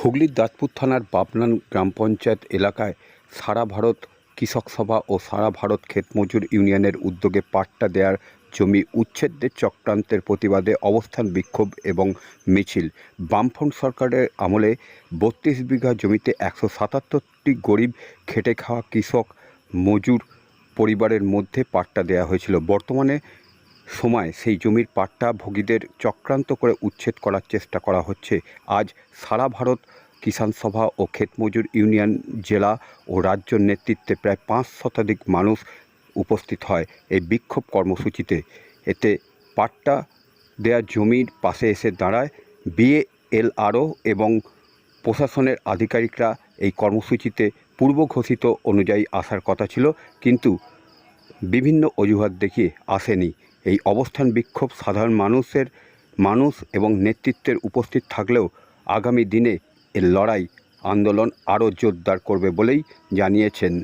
হুগলির দাঁতপুর থানার বাবনান গ্রাম পঞ্চায়েত এলাকায় সারা ভারত কৃষক সভা ও সারা ভারত ক্ষেতমজুর ইউনিয়নের উদ্যোগে পাট্টা দেওয়ার জমি উচ্ছেদের চক্রান্তের প্রতিবাদে অবস্থান বিক্ষোভ এবং মিছিল। বামফ্রন্ট সরকারের আমলে বত্রিশ বিঘা জমিতে একশো সাতাত্তরটি গরিব খেটে খাওয়া কৃষক মজুর পরিবারের মধ্যে পাট্টা দেওয়া হয়েছিল। বর্তমানে সময় সেই জমির পাট্টা ভোগীদের চক্রান্ত করে উচ্ছেদ করার চেষ্টা করা হচ্ছে। আজ সারা ভারত কিষাণ সভা ও ক্ষেতমজুর ইউনিয়ন, জেলা ও রাজ্য নেতৃত্বে প্রায় পাঁচ শতাধিক মানুষ উপস্থিত হয় এই বিক্ষোভ কর্মসূচিতে। এতে পাট্টা দেয়া জমির পাশে এসে দাঁড়ায় বিএলআরও এবং প্রশাসনের আধিকারিকরা। এই কর্মসূচিতে পূর্ব ঘোষিত অনুযায়ী আসার কথা ছিল, কিন্তু বিভিন্ন অজুহাত দেখিয়ে আসেনি। এই অবস্থান বিক্ষোভ সাধারণ মানুষের, মানুষ এবং নেতৃত্বের উপস্থিত থাকলেও আগামী দিনে এর লড়াই আন্দোলন আরও জোরদার করবে বলেই জানিয়েছেন।